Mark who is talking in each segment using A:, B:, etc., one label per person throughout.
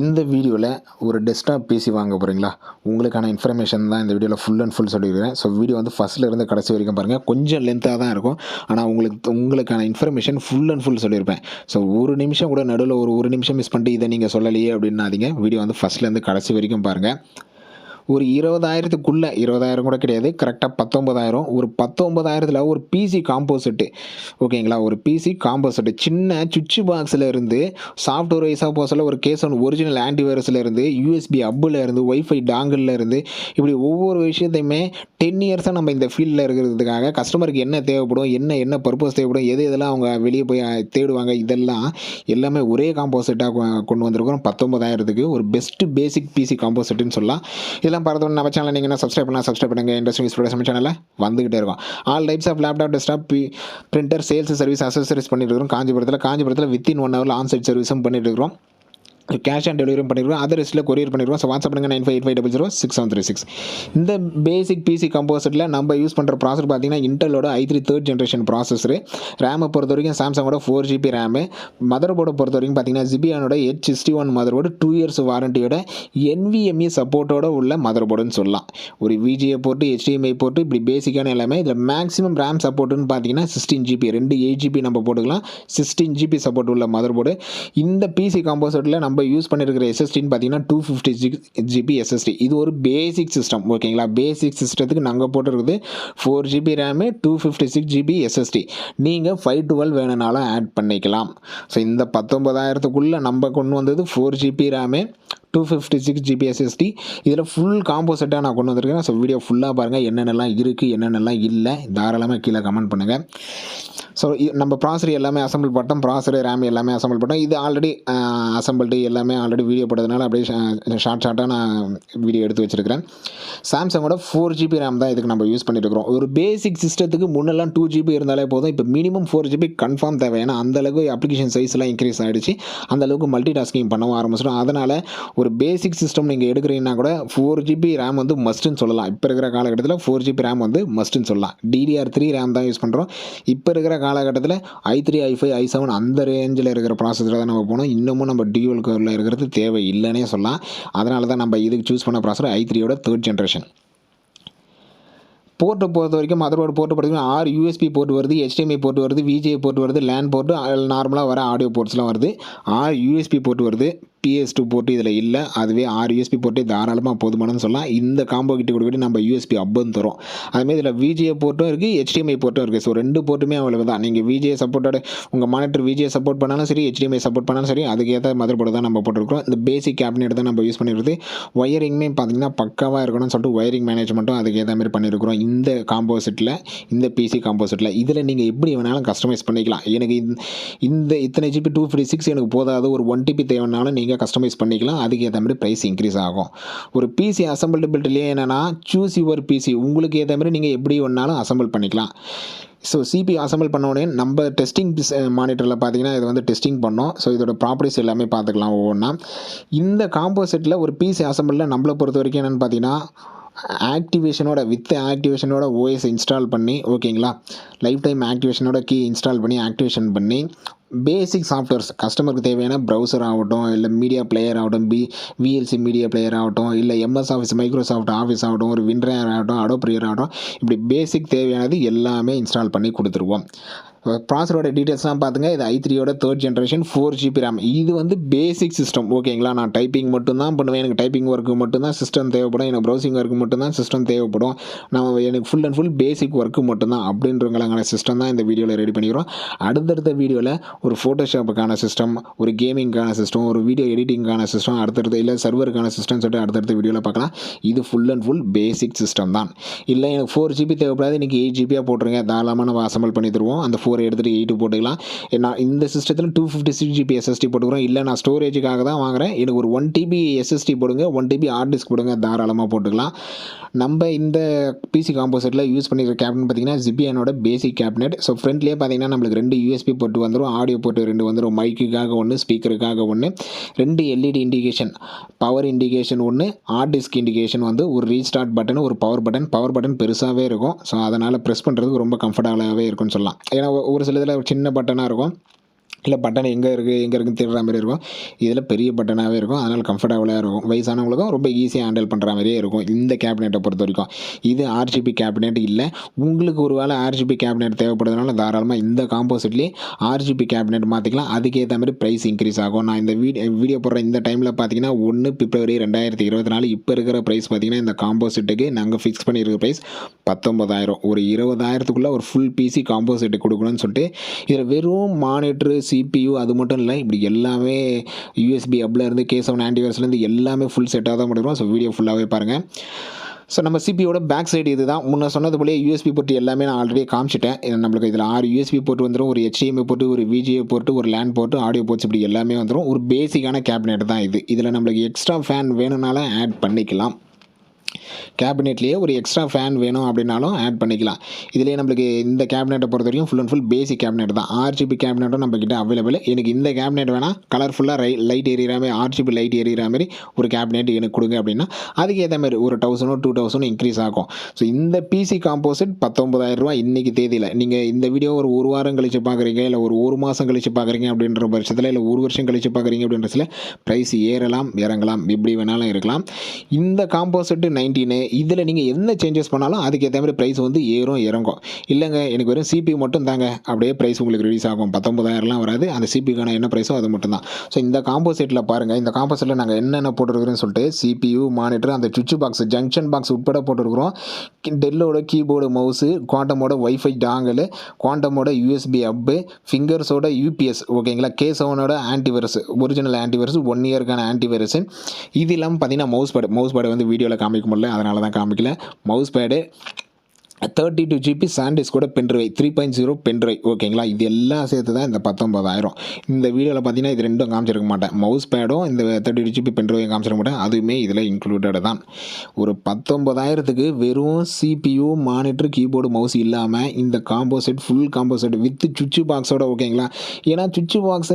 A: இந்த வீடியோவில் ஒரு டெஸ்க்டாப் பிசி வாங்க போகிறீங்களா உங்களுக்கான இன்ஃபர்மேஷன் தான் இந்த வீடியோவில் ஃபுல் அண்ட் ஃபுல் சொல்லியிருக்கேன் ஸோ வீடியோ வந்து ஃபஸ்ட்லேருந்து கடைசி வரைக்கும் பாருங்கள் கொஞ்சம் லென்த்தாக தான் இருக்கும். ஆனால் உங்களுக்கு உங்களுக்கான இன்ஃபர்மேஷன் ஃபுல் அண்ட் ஃபுல் சொல்லியிருப்பேன். ஸோ ஒரு நிமிஷம் கூட நடுவில் ஒரு ஒரு நிமிஷம் மிஸ் பண்ணிட்டு இதை நீங்கள் சொல்லலையே அப்படின்னாதீங்க. வீடியோ வந்து ஃபஸ்ட்லேருந்து கடைசி வரைக்கும் பாருங்கள் ஒரு இருபதாயிரத்துக்குள்ளே இருபதாயிரம் கூட கிடையாது கரெக்டாக பத்தொம்பதாயிரம் ஒரு பத்தொம்பதாயிரத்தில் ஒரு பிசி காம்போசிட்டு ஓகேங்களா? ஒரு பிசி காம்போசிட்டு சின்ன சுவிட்ச் பாக்ஸில் இருந்து சாஃப்ட்வேர் வைஸாக போஸில் ஒரு கேஸ் ஒன் ஒரிஜினல் ஆன்டிவைரஸில் இருந்து யூஎஸ்பி அப்பில் இருந்து ஒய்ஃபை டாங்கிளில் இருந்து இப்படி ஒவ்வொரு விஷயத்தையுமே டென் இயர்ஸாக நம்ம இந்த ஃபீல்டில் இருக்கிறதுக்காக கஸ்டமருக்கு என்ன தேவைப்படும் என்ன என்ன பர்பஸ் தேவைப்படும் எது எதெல்லாம் அவங்க வெளியே போய் தேடுவாங்க இதெல்லாம் எல்லாமே ஒரே காம்போசிட்டாக கொண்டு வந்திருக்கிறோம். பத்தொம்பதாயிரத்துக்கு ஒரு பெஸ்ட்டு பேசிக் பிசி காம்போசிட்டுன்னு சொல்லலாம். எல்லாம் பார்த்தோம் நம்ம சேனல் நீங்கள் சப்ஸ்கிரைப் பண்ணால் சப்ஸ்கிரைப் பண்ணுங்க. இண்டஸ்ட்ரீஸ் ப்ரொடக்ஷன் சேனலில் வந்துகிட்டே இருக்கும். All types of laptop desktop P printer sales service accessories பண்ணிட்டு இருக்கிறோம். காஞ்சிபுரத்தில் காஞ்சிபுரத்தில் வித்தின் ஒன் ஹவரில் ஆன் சைட் சர்வீஸும் பண்ணிட்டு இருக்கிறோம். கேஷ் ஆன் டெலிவரியும் பண்ணிடுவோம் அதர் லிஸ்ட்டில் கொரியர் பண்ணிடுவோம் ஸோ வாட்ஸ்அப் பண்ணுங்க. Nine five eight five double zero six seven three six இந்த பேசிக் பிசி கம்போசரில் நம்ம யூஸ் பண்ணுற ப்ராசர் பார்த்தீங்கன்னா இன்டலோட I three third generation processor ரேமை பொறுத்த வரைக்கும் சாம்சங்கோட ஃபோர் ஜிபி ரேமு மதர் போர்டை பொறுத்த வரைக்கும் பார்த்தீங்கன்னா ஜிபியானோட H sixty one mother board two years வாரண்டியோட NVMe சப்போர்ட்டோட உள்ள மதர் போர்டுன்னு சொல்லலாம். ஒரு விஜிஏ போர்ட்டு ஹெச்டிஎம்ஐ போர்ட்டு இப்படி பேசிக்கான எல்லாமே. இதில் மேக்ஸிமம் ரேம் சப்போர்ட்டுன்னு பார்த்தீங்கன்னா சிக்ஸ்டீன் ஜிபி ரெண்டு எயிட் ஜிபி நம்ம போட்டுக்கலாம். சிக்ஸ்டீன் ஜிபி சப்போர்ட் உள்ள மதர் போர்டு இந்த பிசி காம்போசட்டில் நம்ம நம்ம யூஸ் பண்ணியிருக்கிற எஸ்எஸ்டின்னு பார்த்தீங்கன்னா two fifty six GB SSD இது ஒரு பேசிக் சிஸ்டம் ஓகேங்களா பேசிக் சிஸ்டத்துக்கு நாங்கள் போட்டிருக்குது four GB RAM two fifty six GB SSD நீங்கள் ஃபைவ் டுவெல் வேணுனாலும் ஆட் பண்ணிக்கலாம். ஸோ இந்த பத்தொம்பதாயிரத்துக்குள்ளே நம்ம கொண்டு வந்தது four GB RAM two fifty six GB SSD இதில் ஃபுல் காம்போசெட்டாக நான் கொண்டு வந்திருக்கேன். ஸோ வீடியோ ஃபுல்லாக பாருங்கள் என்னென்னலாம் இருக்குது என்னென்னலாம் இல்லை. தாராளமாக கீழே கமெண்ட் பண்ணுங்கள் ஸோ நம்ம ப்ராசர் எல்லாமே அசம்பிள் பட்டோம் ப்ராசர் ரேம் எல்லாமே அசம்பிள் பட்டோம் இது ஆல்ரெடி அசம்பிள்டு எல்லாமே ஆல்ரெடி வீடியோ போட்டதுனால அப்படியே ஷார்ட் ஷார்ட்டாக நான் வீடியோ எடுத்து வச்சுருக்கிறேன். சாம்சங்கோட ஃபோர் ஜிபி ரேம் தான் இதுக்கு நம்ம யூஸ் பண்ணிட்டு இருக்கிறோம். ஒரு பேசிக் சிஸ்டத்துக்கு முன்னெல்லாம் டூ ஜிபி இருந்தாலே போதும். இப்போ மினிமம் ஃபோர் ஜிபி கன்ஃபார்ம் தேவை. ஏன்னா அந்தளவுக்கு அப்ளிகேஷன் சைஸ்லாம் இன்க்ரீஸ் ஆகிடுச்சு அந்தளவுக்கு மல்டி டாஸ்கிங் பண்ணவும் ஆரம்பிச்சிடும் அதனால் ஒரு பேசிக் சிஸ்டம் நீங்கள் எடுக்கிறீங்கன்னா கூட ஃபோர் ஜிபி ரேம் வந்து மஸ்ட்டுன்னு சொல்லலாம். இப்போ இருக்கிற காலகட்டத்தில் ஃபோர் ஜிபி ரேம் வந்து மஸ்ட்டுன்னு சொல்லலாம். டிடிஆர் த்ரீ ரேம் தான் யூஸ் பண்ணுறோம் இப்போ இருக்கிற காலகட்டத்தில் I three I five I seven அந்த ரேஞ்சில் இருக்கிற ப்ராசஸில் தான் நம்ம போனோம் இன்னமும் நம்ம டியூவல் கோரில் இருக்கிறது தேவை இல்லைன்னே சொல்லலாம். அதனால தான் நம்ம இதுக்கு சூஸ் பண்ண ப்ராசஸர் ஐ த்ரீயோட தேர்ட் ஜென்ரேஷன் போர்ட்டை பொறுத்த வரைக்கும் மதரோட போர்ட்டு பார்த்தீங்கன்னா ஆறு யூஎஸ்பி போர்ட் வருது ஹெச்டிஎம்ஐ போர்ட் வருது விஜே போர்ட் வருது லேண்ட் போர்ட்டு நார்மலாக வர ஆடியோ போர்ட்ஸ்லாம் வருது. ஆறு யூஎஸ்பி போர்ட் வருது. பிஎஸ் டூ போர்ட்டு இதில் இல்லை. அதுவே ஆறு யூஎஸ்பி போர்ட்டே தாராளமாக போதுமானு சொல்லலாம். இந்த காம்போ கிட்ட கொடுக்கிட்டு நம்ம யூஎஸ்பி அப்புன்னு தரும். அதுமாதிரி இதில் விஜிஏ போர்ட்டும் இருக்குது ஹெச்டிஎம்ஐ போர்ட்டும் இருக்குது ஸோ ரெண்டு போர்ட்டுமே அவ்வளவு தான் நீங்கள் விஜிஏ சப்போர்ட்டோட உங்கள் மானிட்டர் விஜிஏ சப்போர்ட் பண்ணாலும் சரி ஹெச்டிஎம்ஐ சப்போர்ட் பண்ணாலும் சரி அதுக்கேற்ற மதர் போர்டு தான் நம்ம போட்டிருக்கிறோம். இந்த பேசிக் கேபினெட் தான் நம்ம யூஸ் பண்ணிடுறது ஒயரிங்குமே பார்த்தீங்கன்னா பக்காவாக இருக்கணும்னு சொல்லிட்டு ஒயரிங் மேனேஜ்மெண்ட்டும் அதுக்கேற்ற மாதிரி பண்ணியிருக்கிறோம் இந்த காம்போசிட்டில் இந்த பிசி காம்போசிட்டில் இதில் நீங்கள் எப்படி வேணாலும் கஸ்டமைஸ் பண்ணிக்கலாம். எனக்கு இந்த இத்தனை ஜிபி டூ ஃபிஃப்டி சிக்ஸ் எனக்கு போதாது. ஒரு ஒன் டிபி தேவைனாலும் நீங்கள் கஸ்டமைஸ் பண்ணிக்கலாம். அதுக்கு ஏற்ற மாதிரி ப்ரைஸ் இன்க்ரீஸ் ஆகும். ஒரு பிசி அசம்பிள்டு பில்ட்லேயே என்னென்னா சூஸ் யுவர் பிசி உங்களுக்கு ஏற்ற மாதிரி நீங்கள் எப்படி ஒன்றாலும் அசம்பிள் பண்ணிக்கலாம். ஸோ சிபி அசம்பிள் பண்ண உடனே நம்ம டெஸ்டிங் மானிட்டரில் பார்த்தீங்கன்னா இது வந்து டெஸ்டிங் பண்ணோம். ஸோ இதோட ப்ராப்பர்ட்டிஸ் எல்லாமே பார்த்துக்கலாம் ஒவ்வொன்றா இந்த காம்போசிட்டில் ஒரு பிசி அசம்பிளில் நம்மளை பொறுத்த வரைக்கும் என்னென்னு பார்த்தீங்கன்னா ஆக்டிவேஷனோட வித் ஆக்டிவேஷனோட ஓஎஸ் இன்ஸ்டால் பண்ணி ஓகேங்களா லைஃப் டைம் ஆக்டிவேஷனோட கீ இன்ஸ்டால் பண்ணி ஆக்டிவேஷன் பண்ணி பேசிக் சாஃப்ட்வேர்ஸ் கஸ்டமருக்கு தேவையான ப்ரௌசர் ஆகட்டும் இல்லை மீடியா பிளேயர் ஆகட்டும் பி விஎல்சி மீடியா பிளேயர் ஆகட்டும் இல்லை எம்எஸ் ஆஃபீஸ் மைக்ரோசாஃப்ட் ஆஃபீஸ் ஆகட்டும் ஒரு வின்ரேர் ஆகட்டும் அடோ ப்ரியர் ஆகட்டும் இப்படி பேசிக் தேவையானது எல்லாமே இன்ஸ்டால் பண்ணி கொடுத்துருவோம். ப்ராசரோட டீட்டெயில்ஸ்லாம் பார்த்துங்க இது ஐ த்ரீயோட third generation four GB RAM இது வந்து பேசிக் சிஸ்டம் ஓகேங்களா நான் டைப்பிங் மட்டும்தான் பண்ணுவேன். எனக்கு டைப்பிங் ஒர்க்கு மட்டும்தான் சிஸ்டம் தேவைப்படும். எனக்கு ப்ரௌசிங் ஒர்க்கு மட்டும்தான் சிஸ்டம் தேவைப்படும். நம்ம எனக்கு full and full basic work மட்டும்தான். அப்படின்றவங்களுக்கான சிஸ்டம் தான் இந்த வீடியோவில் ரெடி பண்ணிக்கிறோம். அடுத்தடுத்த வீடியோவில் ஒரு ஃபோட்டோஷாப்புக்கான சிஸ்டம் ஒரு கேமிங்க்கான சிஸ்டம் ஒரு வீடியோ எடிட்டிங்கான சிஸ்டம் அடுத்தடுத்த இல்லை சர்வருக்கான சிஸ்டம் சொல்லிட்டு அடுத்தடுத்த வீடியோவில் பார்க்கலாம். இது full and full basic system தான். இல்லை எனக்கு ஃபோர் ஜிபி தேவைப்படாது. இன்றைக்கி எயிட் ஜிபியாக போட்டுருங்க தாராளமாக நம்ம அசம்பிள் பண்ணி தருவோம். அந்த ஃபோர் எடுத்துகிட்டு எயிட்டு போட்டுக்கலாம். நான் இந்த சிஸ்டத்தில் two fifty six GB SSD போட்டுக்கிறோம். இல்லை நான் ஸ்டோரேஜுக்காக தான் வாங்குறேன். எனக்கு ஒரு ஒன் டிபி எஸ்எஸ்டி போடுங்க. ஒன் டிபி ஹார்ட் டிஸ்க் போடுங்க. தாராளமாக போட்டுக்கலாம். நம்ம இந்த பிசி காம்போசிட்டில் யூஸ் பண்ணிக்கிற கேபினட் பார்த்தீங்கன்னா ஜிபியானோட பேசிக் கேபினெட் ஸோ ஃப்ரண்ட்லேயே பார்த்தீங்கன்னா நம்மளுக்கு ரெண்டு யூஎஸ்பி போட்டு வந்துடும் ஆடியோ போட்டு ரெண்டு வந்துடும் மைக்குக்காக ஒன்று ஸ்பீக்கருக்காக ஒன்று ரெண்டு எல்இடி இண்டிகேஷன் பவர் இண்டிகேஷன் ஒன்று ஹார்ட் டிஸ்க் இண்டிகேஷன் வந்து ஒரு ரீஸ்டார்ட் பட்டன் ஒரு பவர் பட்டன் பவர் பட்டன் பெருசாகவே இருக்கும். ஸோ அதனால் ப்ரெஸ் பண்ணுறதுக்கு ரொம்ப கம்ஃபர்டபுளாகவே இருக்கும்னு சொல்லலாம். ஏன்னா ஒரு சில இதில் சின்ன பட்டனாக இருக்கும். இல்லை பட்டன் எங்கே இருக்குது எங்கே இருக்குன்னு தேடுற மாதிரி இருக்கும். இதில் பெரிய பட்டனாகவே இருக்கும். அதனால் கம்ஃபர்டபுளாக இருக்கும். வயசானவங்களுக்கும் ரொம்ப ஈஸியாக ஹேண்டில் பண்ணுற மாதிரியே இருக்கும். இந்த கேபினெட்டை பொறுத்த வரைக்கும். இது ஆர்ஜிபி கேபினெட் இல்லை. உங்களுக்கு ஒரு வேளை ஆர்ஜிபி கேபினெட் தேவைப்படுறதுனால தாராளமாக இந்த காம்போசிட்லேயே ஆர்ஜிபி கேபினெட் மாற்றிக்கலாம் அதுக்கேற்ற மாதிரி ப்ரைஸ் இன்க்ரீஸ் ஆகும். நான் இந்த வீடியோ வீடியோ போடுற இந்த டைமில் பார்த்தீங்கன்னா ஒன்று பிப்ரவரி ரெண்டாயிரத்தி இருபத்தி நாலு இப்போ இருக்கிற ப்ரைஸ் பார்த்தீங்கன்னா இந்த காம்போசிட்டுக்கு நாங்கள் ஃபிக்ஸ் பண்ணியிருக்க ப்ரைஸ் பத்தொம்பதாயிரம் ஒரு இருபதாயிரத்துக்குள்ளே ஒரு ஃபுல் பிசி காம்போசிட் கொடுக்கணும்னு சொல்லிட்டு இதில் வெறும் மானிட்ரு சிபியு அது மட்டும் இல்லை இப்படி எல்லாமே யூஎஸ்பி இருந்து கே செவன் ஆன்டிவைஸ்லேருந்து எல்லாமே ஃபுல் செட்டாக தான் பண்ணுறோம் ஸோ வீடியோ ஃபுல்லாகவே பாருங்கள் ஸோ நம்ம சிபியோட பேக் சைடு இதுதான். முன்ன சொன்னது போலே யூஎஸ்பி போட்டு எல்லாமே நான் ஆல்ரெடி காமிச்சிட்டேன். நம்மளுக்கு இதில் ஆறு யூஎஸ்பி போட்டு வந்துடும் ஒரு ஹெச்டிஎம்ஐ போட்டு ஒரு விஜிஏ போட்டு ஒரு லேண்ட் போட்டு ஆடியோ போட்ஸ் இப்படி எல்லாமே வந்துடும் ஒரு பேசிக்கான கேபினெட் தான் இது. இதில் நம்மளுக்கு எக்ஸ்ட்ரா ஃபேன் வேணும்னால ஆட் பண்ணிக்கலாம். கேபினெட்லேயே ஒரு எக்ஸ்ட்ரா ஃபேன் வேணும் அப்படின்னாலும் ஆட் பண்ணிக்கலாம். இதுலேயே நம்மளுக்கு இந்த கேபினெட்டை பொறுத்த வரைக்கும் full and full basic cabinet தான். ஆர்ஜிபி கேபினெட்டும் நம்ம கிட்ட அவைலபிள் எனக்கு இந்த கேபினெட் வேணால் கலர்ஃபுல்லாக ரை லைட் எரியிற மாதிரி ஆர்ஜிபி லைட் எரியிற மாதிரி ஒரு கேபினெட் எனக்கு கொடுங்க அப்படின்னா அதுக்கு ஏற்ற மாதிரி ஒரு தௌசண்டோ டூ தௌசண்ட் இன்க்ரீஸ் ஆகும். ஸோ இந்த பிசி காம்போசிட் பத்தொம்பதாயிரம் ரூபாய் இன்றைக்கி தேதியில். நீங்கள் இந்த வீடியோ ஒரு ஒரு வாரம் கழிச்சு பார்க்குறீங்க இல்லை ஒரு ஒரு மாதம் கழிச்சு பார்க்குறீங்க அப்படின்ற பட்சத்தில் இல்லை ஒரு வருஷம் கழிச்சு பார்க்குறீங்க அப்படின்றதுல ப்ரைஸ் ஏறலாம் இறங்கலாம் எப்படி வேணாலும் இருக்கலாம். இந்த காம்போசிட்டு நைன்டீனு இதில் நீங்கள் என்ன சேஞ்சஸ் பண்ணாலும் அதுக்கேற்ற மாதிரி ப்ரைஸ் வந்து ஏறும் இறங்கும். இல்லைங்க எனக்கு வெறும் சிபி மட்டும் தாங்க. அப்படியே ப்ரைஸ் உங்களுக்கு ரிலீஸ் ஆகும். பத்தொம்பதாயிரம்லாம் வராது. அந்த சிபிக்கான என்ன ப்ரைஸோ அது மட்டும் தான் ஸோ இந்த காம்போசிட்டில் பாருங்கள் இந்த காம்போசிட்டில் நாங்கள் என்னென்ன போட்டிருக்கிறோன்னு சொல்லிட்டு சிபியு மானிட்டர் அந்த சுவிட்ச் பாக்ஸ் ஜங்ஷன் பாக்ஸ் உட்பட போட்டிருக்கிறோம். டெல்லோட கீபோர்டு மவுஸு குவாண்டமோட ஒய்ஃபை டாங்கலு குவாண்டமோட யூஎஸ்பி அப்பு ஃபிங்கர்ஸோட யூபிஎஸ் ஓகேங்களா கே செவனோட ஆன்டிவைரஸ் ஒரிஜினல் ஆன்டிவைரஸ் ஒன் இயருக்கான ஆன்டிவைரஸ் இது இல்லாமல் பார்த்தீங்கன்னா மவுஸ் பேடு மவுஸ் பேடு வந்து வீடியோவில் காமிக்க முடியல அதனால தான் காமிக்கல. Mouse pad thirty two GB SanDisk கூட pen drive three point zero pen drive ஓகேங்களா இது எல்லாம் சேர்த்து தான் இந்த பத்தொம்பதாயிரம் இந்த வீடியோவில் பார்த்தீங்கன்னா இது ரெண்டும் காமிச்சிருக்க மாட்டேன். மவுஸ் பேடும் இந்த தேர்ட்டி டூ ஜிபி பென்ட்ரைவையும் காமிச்சிருக்க மாட்டேன். அதுவுமே இதில் இன்க்ளூடட் தான். ஒரு பத்தொம்பதாயிரத்துக்கு வெறும் சிபியூ மானிட்டர் கீபோர்டு மவுஸ் இல்லாமல் இந்த combo set full combo set with சுவிட்சு பாக்ஸோட ஓகேங்களா ஏன்னா சுவிட்சு பாக்ஸ்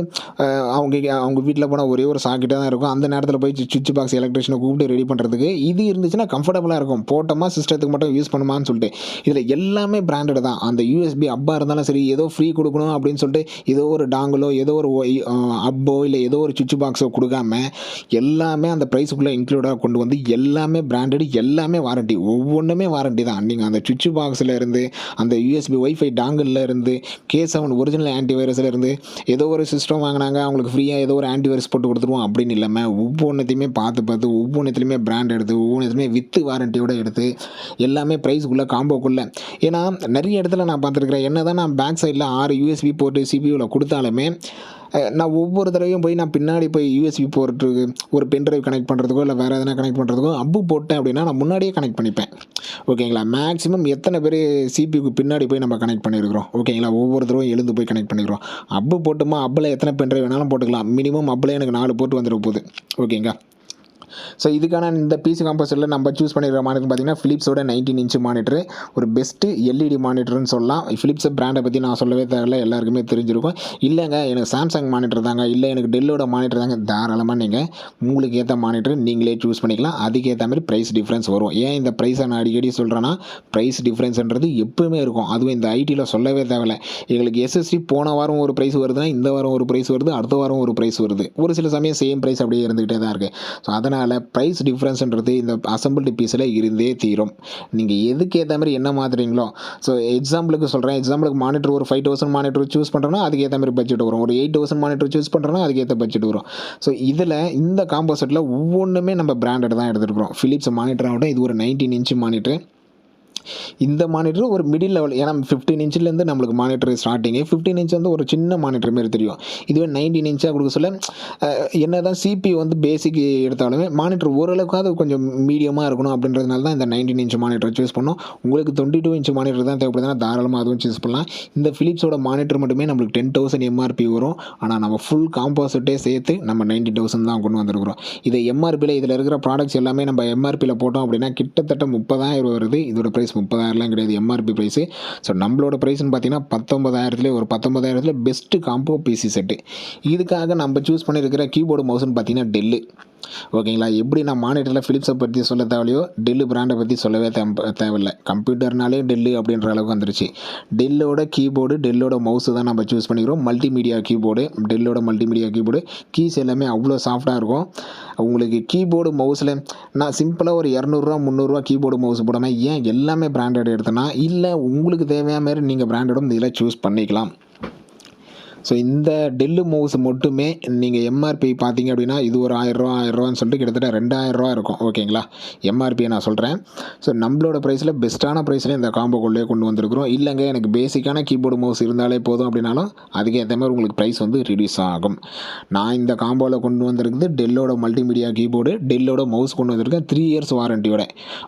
A: அவங்க அவங்க வீட்டில் போனால் ஒரே ஒரு சாக்கெட்டாக தான் இருக்கும். அந்த நேரத்தில் போய் சுவிட்சு பாக்ஸ் எலக்ட்ரிஷனை கூப்பிட்டு ரெடி பண்ணுறதுக்கு இது இருந்துச்சுன்னா கம்ஃபர்டபுளாக இருக்கும். போட்டோமா சிஸ்டத்துக்கு மட்டும் யூஸ் பண்ணுமான்னு சொல்லிட்டு. இதில் எல்லாமே பிராண்டட் தான். அந்த யூஎஸ்பி அப்பா இருந்தாலும் சரி ஏதோ ஃப்ரீ கொடுக்கணும் அப்படின்னு சொல்லிட்டு ஏதோ ஒரு டாங்கலோ ஏதோ ஒரு அப்போ இல்லை ஏதோ ஒரு சுவிட்ச் பாக்ஸோ கொடுக்காம எல்லாமே அந்த ப்ரைஸுக்குள்ளே இன்க்ளூடாக கொண்டு வந்து எல்லாமே பிராண்டடு எல்லாமே வாரண்டி ஒவ்வொன்றுமே வாரண்டி தான். நீங்கள் அந்த சுவிட்ச் பாக்ஸில் இருந்து அந்த யூஎஸ்பி ஒய்ஃபை டாங்கிளில் இருந்து கே செவன் ஒரிஜினல் ஆன்டிவைரஸில் இருந்து ஏதோ ஒரு சிஸ்டம் வாங்கினாங்க அவங்களுக்கு ஃப்ரீயாக ஏதோ ஒரு ஆன்டிவைரஸ் போட்டு கொடுத்துருவோம் அப்படின்னு இல்லாமல் ஒவ்வொன்றத்தையுமே பார்த்து பார்த்து ஒவ்வொன்றத்துலையுமே பிராண்ட் எடுத்து ஒவ்வொன்றத்துலையுமே வித்து வாரண்டியோட எடுத்து எல்லாமே ப்ரைஸுக்குள்ளே காம்போக்குள்ளே ஏன்னா நிறைய இடத்துல நான் பார்த்துருக்குறேன் என்ன தான் நான் பேக் சைடில் ஆறு யூஎஸ்பி போட்டு சிபியூவில் கொடுத்தாலுமே நான் ஒவ்வொரு தடவையும் போய் நான் பின்னாடி போய் யூஎஸ்பி போட்டுருக்கு ஒரு பென்ட்ரைவ் கனெக்ட் பண்ணுறதுக்கோ இல்லை வேறு எதனா கனெக்ட் பண்ணுறதுக்கோ அப்பு போட்டேன் அப்படின்னா நான் முன்னாடியே கனெக்ட் பண்ணிப்பேன். ஓகேங்களா? மேக்ஸிமம் எத்தனை பேர் சிபிக்கு பின்னாடி போய் நம்ம கனெக்ட் பண்ணியிருக்கிறோம் ஓகேங்களா? ஒவ்வொரு தடவையும் எழுந்து போய் கனெக்ட் பண்ணிக்கிறோம் அப்பு போட்டுமா அப்பில் எத்தனை பென்ட்ரைவ் வேணாலும் போட்டுக்கலாம். மினிமம் அப்பில் எனக்கு நாலு போட்டு வந்துட போகுது. ஓகேங்களா? ஸோ இதுக்கான இந்த பிசி காம்போசரில் நம்ம சூஸ் பண்ணிருக்கிற மானிட்டர் பார்த்தீங்கன்னா ஃபிலிப்ஸோட நைன்டீன் இன்ச் மானிட்டர் ஒரு பெஸ்ட்டு எல்இடி மானிட்டர்னு சொல்லலாம். ஃபிலிப்ஸ் பிராண்டை பற்றி நான் சொல்லவே தேவையில்ல எல்லாருக்குமே தெரிஞ்சிருக்கும். இல்லைங்க எனக்கு சாம்சங் மானிட்டர் தாங்க இல்லை எனக்கு டெல்லோட மானிட்டர் தாங்க தாராளமாக நீங்கள் உங்களுக்கு ஏற்ற மானிட்டர் நீங்களே சூஸ் பண்ணிக்கலாம். அதுக்கேற்ற மாதிரி ப்ரைஸ் டிஃப்ரென்ஸ் வரும். ஏன் இந்த ப்ரைஸை நான் அடிக்கடி சொல்கிறேன்னா ப்ரைஸ் டிஃப்ரென்ஸ்ன்றது எப்பவுமே இருக்கும். அதுவும் இந்த ஐடியில் சொல்லவே தேவையில்ல. எங்களுக்கு எஸ்எஸ்டி போன வாரம் ஒரு ப்ரைஸ் வருதுன்னா இந்த வாரம் ஒரு ப்ரைஸ் வருது அடுத்த வாரம் ஒரு ப்ரைஸ் வருது. ஒரு சில சமயம் சேம் ப்ரைஸ் அப்படியே இருந்துகிட்டே தான் இருக்குது ஸோ அதனால் அதனால் ப்ரைஸ் டிஃப்ரென்ஸ்ன்றது இந்த அசம்பிள்டு பீஸில் இருந்தே தீரும். நீங்கள் எதுக்கு ஏற்ற மாதிரி என்ன மாற்றுறீங்களோ ஸோ எக்ஸாம்பிளுக்கு சொல்கிறேன் எக்ஸாம்பிளுக்கு மானிட்டர் ஒரு ஃபைவ் தௌசண்ட் மானிட்டர் சூஸ் பண்ணுறோன்னா அதுக்கு ஏற்ற மாதிரி பட்ஜெட் வரும். ஒரு எயிட் தௌசண்ட் மானிட்டர் சூஸ் பண்ணுறோன்னா அதுக்கேற்ற பட்ஜெட் வரும். ஸோ இதில் இந்த காம்போசெட்டில் ஒவ்வொன்றுமே நம்ம பிராண்டட் தான் எடுத்துருக்குறோம். ஃபிலிப்ஸ் மானிட்டர் ஆகட்டும் இது ஒரு நைன்டீன் இன்ச் மானிட்டர் இந்த மானிட்டர் ஒரு மிடில் லெவல் ஏன்னா ஃபிஃப்டீன் இன்ச்லேருந்து நம்மளுக்கு மானிட்டர் ஸ்டார்டிங்கு ஃபிஃப்டீன் இன்ச் வந்து ஒரு சின்ன மானிட்டர் மாரி தெரியும். இதுவே நைன்டீன் இன்ச்சாக கொடுக்க சொல்ல என்ன தான் சிபி வந்து பேசிக் எடுத்தாலுமே மானிட்டர் ஓரளவுக்காவது கொஞ்சம் மீடியமாக இருக்கணும் அப்படின்றதுனால தான் இந்த நைன்டீன் இன்ச் மானிட்டர் சூஸ் பண்ணோம். உங்களுக்கு டுவெண்ட்டி டூ இன்ச் மானிட்டர் தான் தேவைப்படுதுன்னா தாராளமாக அதுவும் சூஸ் பண்ணலாம். இந்த ஃபிலிப்ஸோட மானிட்டர் மட்டுமே நம்மளுக்கு டென் தௌசண்ட் எம்ஆர்பி வரும். ஆனால் நம்ம ஃபுல் காம்போசிட்டே சேர்த்து நம்ம நைன்டி தௌசண்ட் தான் கொண்டு வந்திருக்கிறோம். இதை எம்ஆர்பியில் இதில் இருக்கிற ப்ராடக்ட்ஸ் எல்லாமே நம்ம எம்ஆர்பியில் போட்டோம் அப்படின்னா கிட்டத்தட்ட முப்பதாயிரம் வருது. இதோட ப்ரைஸ் முப்பதாயிரம்லாம் கிடையாது எம்ஆர்பி ப்ரைஸு ஸோ நம்மளோட ப்ரைஸ்னு பார்த்தீங்கன்னா பத்தொம்பதாயிரத்துலேயே ஒரு பத்தொம்பதாயிரத்தில் பெஸ்ட்டு காம்போ பிசி செட்டு இதுக்காக நம்ம சூஸ் பண்ணியிருக்கிற கீபோர்டு மவுஸ்னு பார்த்தீங்கன்னா டெல்லு ஓகேங்களா? எப்படி நான் மானிட்டரில் ஃபிலிப்ஸை பற்றி சொல்ல தேவையோ டெல்லு பிராண்டை பற்றி சொல்லவே தேவையில்லை. கம்ப்யூட்டர்னாலே டெல்லு அப்படின்ற அளவுக்கு வந்துருச்சு. டெல்லோட கீபோர்டு டெல்லோட மவுஸு தான் நம்ம சூஸ் பண்ணிக்கிறோம். மல்டிமீடியா கீபோர்டு டெல்லோட மல்டிமீடியா கீபோர்டு கீஸ் எல்லாமே அவ்வளோ சாஃப்டாக இருக்கும். உங்களுக்கு கீபோர்டு மவுஸில் நான் சிம்பிளாக ஒரு இரநூறுவா முந்நூறுரூவா கீபோர்டு மவுஸ் போடாமல் ஏன் எல்லாமே பிராண்டட் எடுத்தேன்னா இல்லை உங்களுக்கு தேவையான மாதிரி நீங்கள் பிராண்டடும் இதில் சூஸ் பண்ணிக்கலாம். ஸோ இந்த டெல்லு மவுஸ் மட்டுமே நீங்கள் எம்ஆர்பி பார்த்தீங்க அப்படின்னா இது ஒரு ஆயிரரூவா ஆயிரரூவான்னு சொல்லிட்டு கிட்டத்தட்ட ரெண்டாயிரரூவா இருக்கும். ஓகேங்களா எம்ஆர்பியை நான் சொல்கிறேன் ஸோ நம்மளோட ப்ரைஸில் பெஸ்ட்டான ப்ரைஸில் இந்த காம்போக்குள்ளே கொண்டு வந்திருக்கிறோம். இல்லைங்க எனக்கு பேசிக்கான கீபோர்டு மவுஸ் இருந்தாலே போதும் அப்படின்னாலும் அதுக்கேற்ற மாதிரி உங்களுக்கு ப்ரைஸ் வந்து ரிடியூஸ் ஆகும். நான் இந்த காம்போவில் கொண்டு வந்திருக்குது டெல்லோட மல்டிமீடியா கீபோர்டு டெல்லோட மவுஸ் கொண்டு வந்திருக்கேன். த்ரீ இயர்ஸ் வாரண்டியோட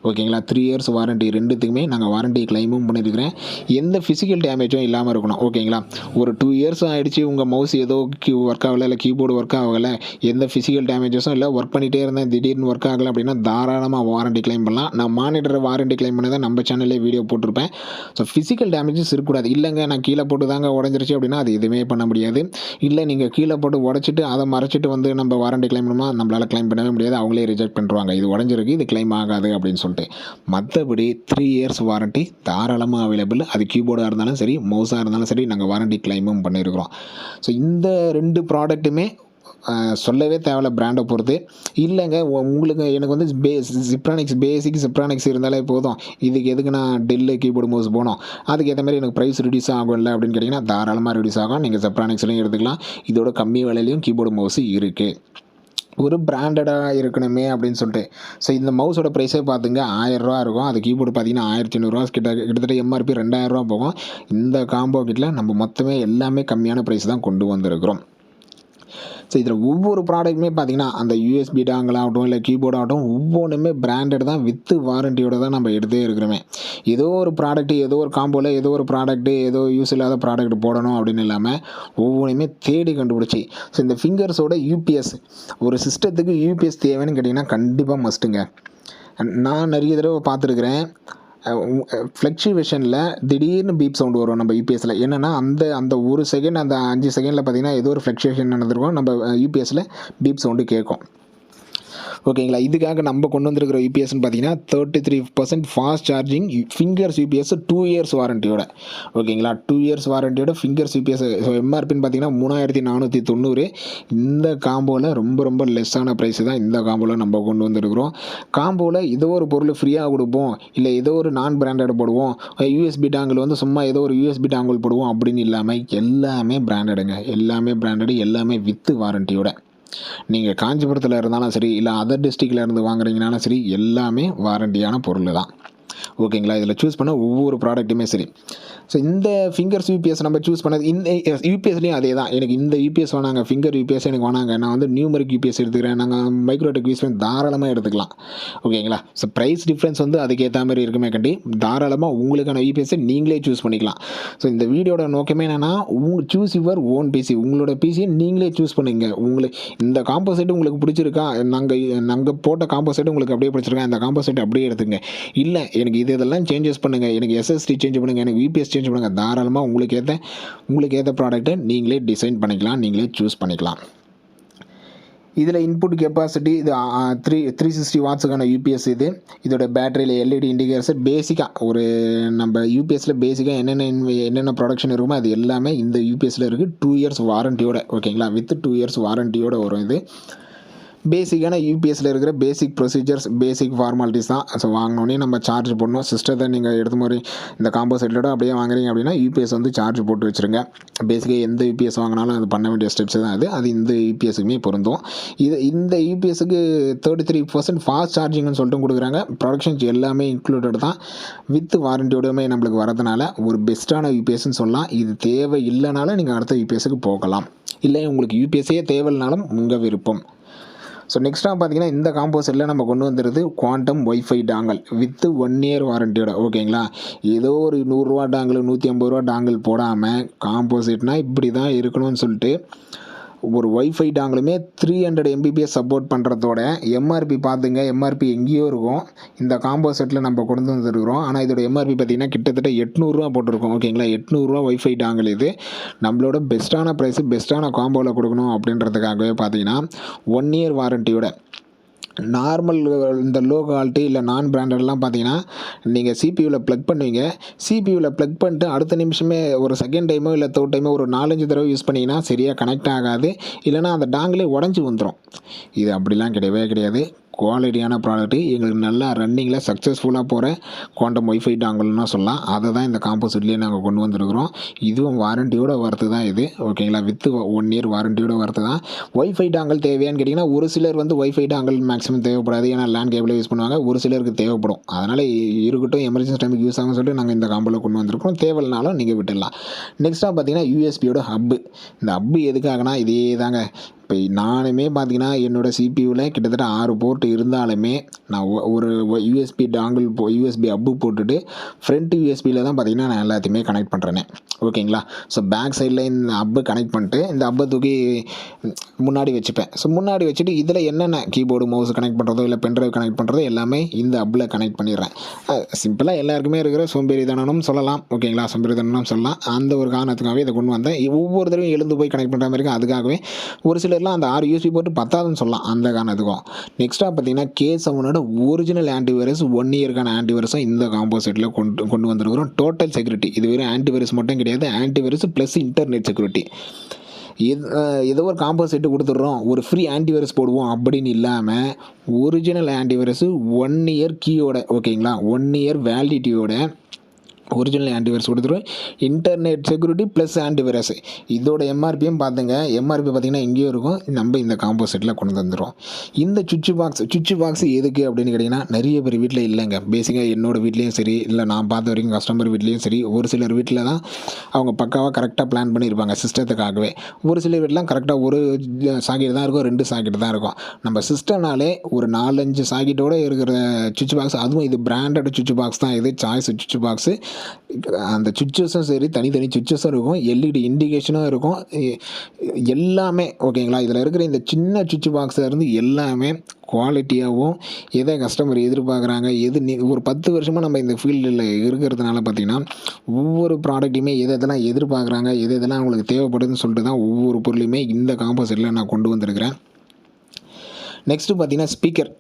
A: ஓகேங்களா த்ரீ இயர்ஸ் வாரண்டி ரெண்டுத்துக்குமே நாங்கள் வாரண்டி கிளைமும் பண்ணியிருக்கிறேன் எந்த ஃபிசிக்கல் டேமேஜும் இல்லாமல் இருக்கணும். ஓகேங்களா ஒரு டூ இயர்ஸ் அடித்து உங்கள் மவுஸ் ஏதோ கியூ ஒர்க் ஆகலை இல்லை கீபோர்டு ஒர்க் ஆகலை எந்த ஃபிசிக்கல் டேமேஜஸும் இல்லை ஒர்க் பண்ணிகிட்டே இருந்தேன் திடீர்னு ஒர்க் ஆகலை அப்படின்னா தாராளமாக வாரண்டி கிளைம் பண்ணலாம். நான் மானிட்டரை வாரண்டி கிளைம் பண்ணி தான் நம்ம சேனல்லே வீடியோ போட்டிருப்பேன். ஸோ ஃபிசிக்கல் டேமேஜஸ் இருக்கக்கூடாது. இல்லைங்க நான் கீழே போட்டு தாங்க உடஞ்சிருச்சு அப்படின்னா அது எதுவுமே பண்ண முடியாது. இல்லை நீங்கள் கீழே போட்டு உடச்சிட்டு அதை மறைச்சிட்டு வந்து நம்ம வாரண்டி கிளைம் பண்ணுமா? நம்மளால் கிளைம் பண்ணவே முடியாது. அவங்களே ரிஜெக்ட் பண்ணுவாங்க இது உடஞ்சிருக்கு இது கிளைம் ஆகாது அப்படின்னு சொல்லிட்டு. மற்றபடி த்ரீ இயர்ஸ் வாரண்டி தாராளமாக அவைலபிள் அது கீபோர்டாக இருந்தாலும் சரி மவுஸாக இருந்தாலும் சரி நாங்கள் வாரண்டி கிளைமும் பண்ணியிருக்கிறோம் ஸோ இந்த ரெண்டு ப்ராடக்ட்டுமே சொல்லவே தேவையில்ல பிராண்டை பொறுத்து. இல்லைங்க உ- உங்களுக்கு எனக்கு வந்து பேஸ் ஜிப்ரானிக்ஸ் பேசிக் ஜிப்ரானிக்ஸ் இருந்தாலே போதும். இதுக்கு எதுக்கு நான் டெல்லு கீபோர்டு மவுஸ் போனோம்? அதுக்கு ஏற்ற மாதிரி எனக்கு ப்ரைஸ் ரிடியூஸ் ஆகும்ல அப்படின்னு கேட்டிங்கன்னா தாராளமாக ரிடியூஸ் ஆகும் நீங்கள் ஜிப்ரானிக்ஸ்லையும் எடுத்துக்கலாம். இதோட கம்மி விலையிலையும் கீபோர்டு மவுஸ் இருக்குது ஒரு பிராண்டடாக இருக்கணுமே அப்படின்னு சொல்லிட்டு. ஸோ இந்த மவுஸோட ப்ரைஸே பார்த்துங்க ஆயிரரூவா இருக்கும். அது கீபோர்டு பார்த்தீங்கன்னா ஆயிரத்தி ஐநூறுரூவா கிட்ட கிட்டத்தட்ட எம்ஆர்பி ரெண்டாயிரரூவா போகும். இந்த காம்போ கிட்டில் நம்ம மொத்தமே எல்லாமே கம்மியான ப்ரைஸ் தான் கொண்டு வந்திருக்கிறோம். ஸோ இதில் ஒவ்வொரு ப்ராடக்ட்டுமே பார்த்தீங்கன்னா அந்த யூஎஸ்பி டாங்களாகட்டும் இல்லை கீபோர்ட் ஆகட்டும் ஒவ்வொன்றுமே பிராண்டட் தான் வித்து வாரண்டியோட தான் நம்ம எடுத்தே இருக்கிறோமே. ஏதோ ஒரு ப்ராடக்ட்டு ஏதோ ஒரு காம்போவில் ஏதோ ஒரு ப்ராடக்ட்டு ஏதோ யூஸ் இல்லாத ப்ராடக்ட் போடணும் அப்படின்னு இல்லாமல் ஒவ்வொன்றுமே தேடி கண்டுபிடிச்சி. ஸோ இந்த ஃபிங்கர்ஸோட யூபிஎஸ் ஒரு சிஸ்டத்துக்கு யூபிஎஸ் தேவைன்னு கேட்டிங்கன்னா கண்டிப்பாக மஸ்ட்டுங்க நான் நிறைய தடவை பார்த்துருக்குறேன். ஃப்ளக்சுவேஷனில் திடீர்னு பீப் சவுண்ட் வரும் நம்ம யூபிஎஸ்சில் என்னென்னா அந்த அந்த ஒரு செகண்ட் அந்த அஞ்சு செகண்டில் பார்த்தீங்கன்னா ஏதோ ஒரு ஃப்ளக்சுவேஷன் நடந்திருக்கும். நம்ம யூபிஎஸ்சில் பீப் சவுண்டு கேட்கும். ஓகேங்களா? இதுக்காக நம்ம கொண்டு வந்திருக்கிற யூபிஎஸ்ன்னு பார்த்தீங்கன்னா thirty three percent fast charging fingers UPS two years வாரண்டியோட ஓகேங்களா? டூ இயர்ஸ் வாரண்டியோட ஃபிங்கர்ஸ் யூபிஎஸ் ஸோ எம்ஆர்பின்னு பார்த்தீங்கன்னா மூணாயிரத்தி நானூற்றி தொண்ணூறு. இந்த காம்போவில் ரொம்ப ரொம்ப லெஸ்ஸான ப்ரைஸ் தான் இந்த காம்போவில் நம்ம கொண்டு வந்திருக்கிறோம். காம்போவில் ஏதோ ஒரு பொருள் ஃப்ரீயாக கொடுப்போம். இல்லை ஏதோ ஒரு நான் பிராண்டட் போடுவோம் யூஎஸ்பி டாங்கிள் வந்து சும்மா ஏதோ ஒரு யூஎஸ்பி டாங்கிள் போடுவோம் அப்படின்னு இல்லாமல் எல்லாமே பிராண்டடுங்க எல்லாமே பிராண்டடு எல்லாமே வித்து வாரண்டியோட நீங்கள் காஞ்சிபுரத்தில் இருந்தாலும் சரி இல்லை அதர் டிஸ்ட்ரிக்டில் இருந்து வாங்குறீங்கனாலும் சரி எல்லாமே வாரண்டியான பொருள் தான் ஓகேங்களா இதில் சூஸ் பண்ண ஒவ்வொரு ப்ராடக்ட்டுமே சரி. ஸோ இந்த ஃபிங்கர்ஸ் யூபிஎஸ் நம்ம சூஸ் பண்ணது இந்த யூபிஎஸ்லேயும் அதே தான் எனக்கு இந்த யூபிஎஸ் வேணாங்க ஃபிங்கர் யூபிஎஸ் எனக்கு வேணாங்க நான் வந்து நியூமரிக் யூபிஎஸ் எடுத்துக்கிறேன். நாங்கள் மைக்ரோடெக் யூஸ் பண்ணி தாராளமாக எடுத்துக்கலாம். ஓகேங்களா ஸோ ப்ரைஸ் டிஃப்ரென்ஸ் வந்து அதுக்கேற்ற மாதிரி இருக்குமே கண்டி. தாராளமாக உங்களுக்கான யூபிஎஸ்ஸை நீங்களே சூஸ் பண்ணிக்கலாம். ஸோ இந்த வீடியோட நோக்கமே என்னென்னா உங்க சூஸ் யுவர் ஓன் பிசி உங்களோட பிசியை நீங்களே சூஸ் பண்ணுங்க. உங்களுக்கு இந்த காம்போசைட் உங்களுக்கு பிடிச்சிருக்கா? நாங்கள் நாங்கள் போட்ட காம்போசைட் உங்களுக்கு அப்படியே பிடிச்சிருக்கா? இந்த காம்போசைட் அப்படியே எடுத்துங்க. இல்லை எனக்கு இது இதெல்லாம் சேஞ்சஸ் பண்ணுங்கள் எனக்கு எஸ்எஸ்டி சேஞ்ச் பண்ணுங்கள் எனக்கு யூபிஎஸ் எக்ஸ்சேஞ்ச் பண்ணுங்கள் தாராளமாக உங்களுக்கு ஏற்ற உங்களுக்கு ஏற்ற ப்ராடக்ட்டை நீங்களே டிசைன் பண்ணிக்கலாம் நீங்களே சூஸ் பண்ணிக்கலாம். இதில் இன்புட் கெப்பாசிட்டி இது த்ரீ த்ரீ சிக்ஸ்டி வாட்ஸுக்கான யூபிஎஸ் இது. இதோட பேட்டரியில் எல்இடி இண்டிகேட்டர்ஸ் பேசிக்காக ஒரு நம்ம யூபிஎஸ்சில் பேசிக்காக என்னென்ன என்னென்ன ப்ரொடக்ஷன் இருக்குமோ அது எல்லாமே இந்த யூபிஎஸ்சில் இருக்குது டூ இயர்ஸ் வாரண்டியோட ஓகேங்களா வித் டூ இயர்ஸ் வாரண்டியோட வரும் இது. பேசிக்கான யூபிஎஸ்சில் இருக்கிற பேசிக் ப்ரொசீஜர்ஸ் பேசிக் ஃபார்மாலிட்டிஸ் தான். ஸோ வாங்கினோடனே நம்ம சார்ஜ் போடணும். சிஸ்டத்தை நீங்கள் எடுத்த மாதிரி இந்த காம்போ செட்டோட அப்படியே வாங்குறீங்க அப்படின்னா யூபிஎஸ் வந்து சார்ஜ் போட்டு வச்சுருங்க. பேசிக்காக எந்த யூபிஎஸ் வாங்கினாலும் அது பண்ண வேண்டிய ஸ்டெப்ஸ் தான் அது. அது இந்த யூபிஎஸ்க்குமே பொருந்தும். இது இந்த யூபிஎஸ்க்கு தேர்ட்டி த்ரீ பர்சன்ட் ஃபாஸ்ட் சார்ஜிங்னு சொல்லிட்டு கொடுக்குறாங்க. ப்ரொடக்ஷன்ஸ் எல்லாமே இன்க்ளூடட் தான். வித் வாரண்டியோடயுமே நம்மளுக்கு வரதுனால ஒரு பெஸ்ட்டான யூபிஎஸ்ன்னு சொல்லலாம். இது தேவை இல்லைனாலும் நீங்கள் அடுத்த யூபிஎஸ்க்கு போகலாம். இல்லை உங்களுக்கு யூபிஎஸ்ஸே தேவையில்லைனாலும் உங்கள் விருப்பம். ஸோ நெக்ஸ்ட்டாக பார்த்தீங்கன்னா இந்த காம்போ நம்ம கொண்டு வந்துடுது quantum WiFi dongle with one year வாரண்டியோட ஓகேங்களா? ஏதோ ஒரு நூறுரூவா டாங்கல் நூற்றி ஐம்பது ரூபா டாங்கல் போடாமல் காம்போசிட்னால் இப்படி தான் இருக்கணும்னு சொல்லிட்டு ஒரு ஒய்ஃபை டாங்களுமே த்ரீ ஹண்ட்ரட் எம்பிபிஎஸ் சப்போர்ட் பண்ணுறதோட எம்ஆர்பி பார்த்துங்க எம்ஆர்பி எங்கேயோ இருக்கும். இந்த காம்போ செட்டில் நம்ம கொண்டு வந்துருக்கிறோம். ஆனால் இதோட எம்ஆர்பி பார்த்தீங்கன்னா கிட்டத்தட்ட எட்நூறுரூவா போட்டிருக்கோம். ஓகேங்களா எட்நூறுரூவா ஒய்ஃபை டாங்கல் இது. நம்மளோட பெஸ்ட்டான ப்ரைஸு பெஸ்ட்டான காம்போவில் கொடுக்கணும் அப்படின்றதுக்காகவே பார்த்தீங்கன்னா ஒன் இயர் வாரண்டியோட நார்மல் இந்த லோ குவாலிட்டி இல்லை நான் பிராண்டட்லாம் பார்த்தீங்கன்னா நீங்கள் சிபியூவில் ப்ளக் பண்ணுவீங்க. சிபியூவில் ப்ளக் பண்ணிட்டு அடுத்த நிமிஷமே ஒரு செகண்ட் டைமோ இல்லை தேர்ட் டைமோ ஒரு நாலஞ்சு தடவை யூஸ் பண்ணிங்கன்னா சரியாக கனெக்ட் ஆகாது. இல்லைனா அந்த டாங்கிலே உடஞ்சி வந்துடும் இது அப்படிலாம் கிடையவே கிடையாது. குவாலிட்டியான ப்ராடக்ட்டு எங்களுக்கு நல்லா ரன்னிங்கில் சக்ஸஸ்ஃபுல்லாக போகிற குவாண்டம் ஒய்ஃபை டாங்கல்னு சொல்லலாம். அதை தான் இந்த காம்போசிட்லேயே நாங்கள் கொண்டு வந்திருக்கிறோம். இதுவும் வாரண்டியோட வரது தான் இது. ஓகேங்களா வித்து ஒன் இயர் வாரண்டியோட வரது தான். ஒய்ஃபை டாங்கல் தேவையான்னு கேட்டிங்கன்னா ஒரு சிலர் வந்து ஒய்ஃபை டாங்கல் மேக்ஸிமம் தேவைப்படாது. ஏன்னா லேண்ட் கேபிளை யூஸ் பண்ணுவாங்க. ஒரு சிலருக்கு தேவைப்படும். அதனால் இருக்கட்டும் எமர்ஜென்சி டைமுக்கு யூஸ் ஆகும் சொல்லிட்டு நாங்கள் இந்த காம்போவில் கொண்டு வந்திருக்கோம் தேவைனாலும் நீங்கள் விட்டுடலாம். நெக்ஸ்ட்டாக பார்த்தீங்கன்னா யூஎஸ்பியோட ஹப்பு இந்த ஹப்பு எதுக்காகனா இதே தாங்க இப்போ நானுமே பார்த்தீங்கன்னா என்னோடய சிபியூவில் கிட்டத்தட்ட ஆறு போர்ட் இருந்தாலுமே நான் ஒ- ஒரு யூஎஸ்பி டாங்கிள் போ யூஎஸ்பி அப்பு போட்டுட்டு ஃப்ரண்ட் யூஎஸ்பியில் தான் பார்த்தீங்கன்னா நான் எல்லாத்தையுமே கனெக்ட் பண்ணுறேனே ஓகேங்களா? ஸோ பேக் சைடில் இந்த அப்பு கனெக்ட் பண்ணிட்டு இந்த அப்பை தூக்கி முன்னாடி வச்சுப்பேன். ஸோ முன்னாடி வச்சுட்டு இதில் என்னென்ன கீபோர்டு மவுஸ் கனெக்ட் பண்ணுறதோ இல்லை பென்ட்ரைவ் கனெக்ட் பண்ணுறதோ எல்லாமே இந்த அப்பில் கனெக்ட் பண்ணிடுறேன். சிம்பிளாக எல்லாருக்குமே இருக்கிற சோம்பேறித்தனனும் சொல்லலாம். ஓகேங்களா? சோம்பேறித்தனனும் சொல்லலாம். அந்த ஒரு காரணத்துக்காகவே இதை கொண்டு வந்தேன். ஒவ்வொரு தடவையும் எழுந்து போய் கனெக்ட் பண்ணுற மாதிரி இருக்கும். அதுக்காகவே ஒரு சிலர்லாம் அந்த ஆறு யூஸ்பி போட்டு பத்தாதுன்னு சொல்லலாம். அந்த காரணத்துக்கும். நெக்ஸ்ட்டாக பார்த்தீங்கன்னா கே செவனோட ஒரிஜினல் ஆன்டிவைரஸ் ஒன் இயருக்கான ஆன்டிவைரஸும் இந்த காம்போ செட்டில் கொண்டு கொண்டு வந்திருக்கிறோம். டோட்டல் செக்யூரிட்டி இது வெறும் ஆன்டிவைரஸ் மட்டும் கிடையாது. ஆன்டிவைரஸ் ப்ளஸ் இன்டர்நெட் செக்யூரிட்டி இது ஏதோ ஒரு காம்போ செட்டு கொடுத்துட்றோம். ஒரு ஃப்ரீ ஆன்டிவைரஸ் போடுவோம் அப்படின்னு இல்லாமல் ஒரிஜினல் ஆன்டிவைரஸு ஒன் இயர் கீயோட ஓகேங்களா ஒன் இயர் வேலிடிட்டியோட ஒரிஜினல் ஆன்டிவைரஸ் கொடுத்துரும். இன்டர்நெட் செக்யூரிட்டி ப்ளஸ் ஆன்டிவைரஸ் இதோட எம்ஆர்பியும் பார்த்துங்க எம்ஆர்பி பார்த்திங்கன்னா எங்கேயோ இருக்கும். நம்ம இந்த காம்போ செட்டில் கொண்டு வந்துடும் இந்த சுவிட்ச் பாக்ஸ் சுவிட்ச் பாக்ஸ் எதுக்கு அப்படின்னு கேட்டிங்கன்னா நிறைய பேர் வீட்டில் இல்லைங்க. பேசிக்காக என்னோடய வீட்லேயும் சரி இல்லை நான் பார்த்த வரைக்கும் கஸ்டமர் வீட்லேயும் சரி ஒரு சிலர் வீட்டில் தான் அவங்க பக்காவாக கரெக்டாக பிளான் பண்ணியிருப்பாங்க சிஸ்டத்துக்காகவே ஒரு சிலர் வீட்டிலாம் கரெக்டாக ஒரு சாக்கெட் தான் இருக்கும் ரெண்டு சாக்கெட் தான் இருக்கும். நம்ம சிஸ்டம்னாலே ஒரு நாலஞ்சு சாக்கெட்டோடு இருக்கிற சுவிட்ச் பாக்ஸ் அதுவும் இது பிராண்டட் சுவிட்ச் பாக்ஸ் தான். இது சாய்ஸ் சுவிட்ச் பாக்ஸு. அந்த சுவிட்சஸும் சரி தனித்தனி சுவிட்சஸும் இருக்கும் எல்இடி இண்டிகேஷனும் இருக்கும். எல்லாமே ஓகேங்களா? இதில் இருக்கிற இந்த சின்ன சுவிட்ச் பாக்ஸில் இருந்து எல்லாமே குவாலிட்டியாகவும் எதை கஸ்டமர் எதிர்பார்க்குறாங்க எது நீ ஒரு பத்து வருஷமாக நம்ம இந்த ஃபீல்டில் இருக்கிறதுனால பார்த்தீங்கன்னா ஒவ்வொரு ப்ராடக்ட்டையுமே எது எதெல்லாம் எதிர்பார்க்குறாங்க எது எதெல்லாம் அவங்களுக்கு தேவைப்படுதுன்னு சொல்லிட்டு தான் ஒவ்வொரு பொருளையுமே இந்த காம்போசிட்டில் நான் கொண்டு வந்திருக்கிறேன். நெக்ஸ்ட்டு பார்த்தீங்கன்னா ஸ்பீக்கர்.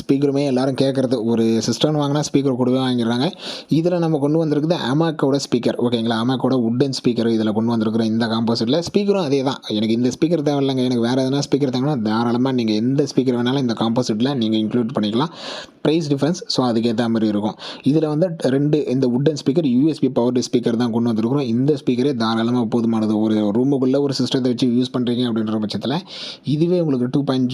A: ஸ்பீக்கருமே எல்லாரும் கேட்குறது ஒரு சிஸ்டம் வாங்கினா ஸ்பீக்கர் கூடவே வாங்கிடுறாங்க. இதில் நம்ம கொண்டு வந்திருக்குது அமாக்கோட ஸ்பீக்கர். ஓகேங்களா? அமாக்கோட உட்டன் ஸ்பீக்கர் இதில் கொண்டு வந்திருக்கிறோம் இந்த காம்போசிட்டில் ஸ்பீக்கரும் அதே தான். எனக்கு இந்த ஸ்பீக்கர் தேவையில்லைங்க. எனக்கு வேறு எதனா ஸ்பீக்கர் தேவைன்னா தாராளமாக நீங்கள் எந்த ஸ்பீக்கர் வேணாலும் இந்த காம்போசிட்டில் நீங்கள் இன்க்ளூட் பண்ணிக்கலாம். ப்ரைஸ் டிஃப்ரென்ஸ் ஸோ அதுக்கேற்ற மாதிரி இருக்கும். இதில் வந்து ரெண்டு இந்த wooden speaker USB power speaker தான் கொண்டு வந்திருக்கிறோம். இந்த ஸ்பீக்கரே தாராளமாக போதுமானது. ஒரு ரூமுக்குள்ளே ஒரு சிஸ்டத்தை வச்சு யூஸ் பண்ணுறீங்க அப்படின்ற பட்சத்தில் இதுவே உங்களுக்கு டூ பாயிண்ட்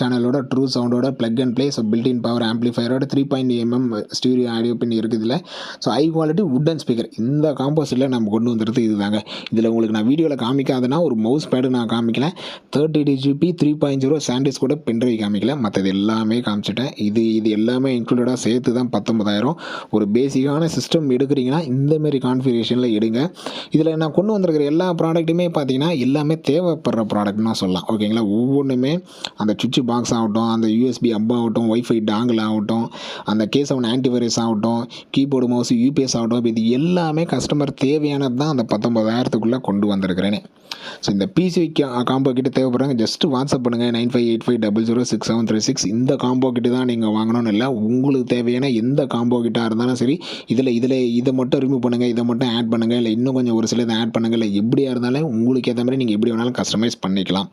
A: சேனல் சேனலோட true சவுண்டோட plug and play so built in power ஆம்ப்ளிஃபயரோட three point MM stereo audio pin இருக்குது இதில் so high quality wooden speaker இந்த காம்போசிட்டில் நம்ம கொண்டு வந்துருது இதுதாங்க. இதில் உங்களுக்கு நான் வீடியோவில் காமிக்காதனா ஒரு மவுஸ் பேடு நான் காமிக்கல. தேர்ட்டி டிஜிபி த்ரீ பாயிண்ட் ஜீரோ சாண்டிஸ் கூட பென்ட்ரைவ் காமிக்கல. மற்றது எல்லாமே காமிச்சிட்டேன். இது இது எல்லாமே இன்க்ளூடடாக சேர்த்து தான் பத்தொன்பதாயிரம். ஒரு பேசிக்கான சிஸ்டம் எடுக்கிறீங்கன்னா இந்தமாரி கான்ஃபிகரேஷனில் எடுங்க. இதில் நான் கொண்டு வந்திருக்கிற எல்லா ப்ராடக்ட்டுமே பார்த்தீங்கன்னா எல்லாமே தேவைப்படுற ப்ராடக்ட்னு சொல்லலாம். ஓகேங்களா ஒவ்வொன்றுமே அந்த சுவிட்ச் பாக்ஸ் ஆகட்டும் அந்த யூஎஸ்பி அப் ஆகட்டும் ஒய்ஃபை டாங்கிள் ஆகட்டும் அந்த கே செவன் ஆன்டிவைரஸ் ஆகட்டும் கீபோர்டு மவுஸ் யூபிஎஸ் ஆகட்டும் இது எல்லாமே கஸ்டமர் தேவையானது தான் அந்த பத்தொம்பதாயிரத்துக்குள்ளே கொண்டு வந்திருக்கிறேனே. ஸோ இந்த பிசி காம்போ கிட்ட தேவைப்படுறாங்க. ஜஸ்ட் வாட்ஸ்அப் பண்ணுங்கள் nine five eight five double zero six seven three six. இந்த காம்போ கிட்ட தான் நீங்கள் வாங்கணும்னு இல்லை உங்களுக்கு தேவையான எந்த காம்போ கிட்டாக இருந்தாலும் சரி இதில் இதில் இதை மட்டும் ரிமூவ் பண்ணுங்கள் இதை மட்டும் ஆட் பண்ணுங்கள் இல்லை இன்னும் கொஞ்சம் ஒரு சில இதை ஆட் பண்ணுங்கள் இல்லை எப்படியா இருந்தாலும் உங்களுக்கு ஏற்ற மாதிரி நீங்கள் எப்படி வேணாலும் கஸ்டமைஸ் பண்ணிக்கலாம்.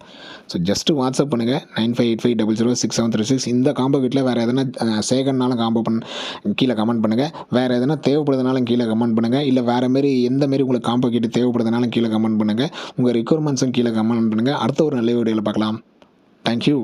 A: ஸோ ஜஸ்ட் வாட்ஸ்அப் பண்ணுங்கள் nine five eight five double zero six seven three six இந்த காம்போ கிட்டில் வேறு எதனா சேகர்னாலும் காம்போ பண்ண கீழே கமெண்ட் பண்ணுங்கள் வேறு எதனா தேவைப்படுறதுனாலும் கீழே கமெண்ட் பண்ணுங்கள் இல்லை வேறு மாரி எந்த மாரி உங்களுக்கு காம்போ கிட்ட தேவைப்படுறதுனாலும் கீழே கமெண்ட் பண்ணுங்கள் உங்கள் ரெக்குயர்மெண்ட்ஸும் கீழே கமெண்ட் பண்ணுங்கள் அடுத்த ஒரு நல்ல வீடியோவில் பார்க்கலாம். தேங்க்யூ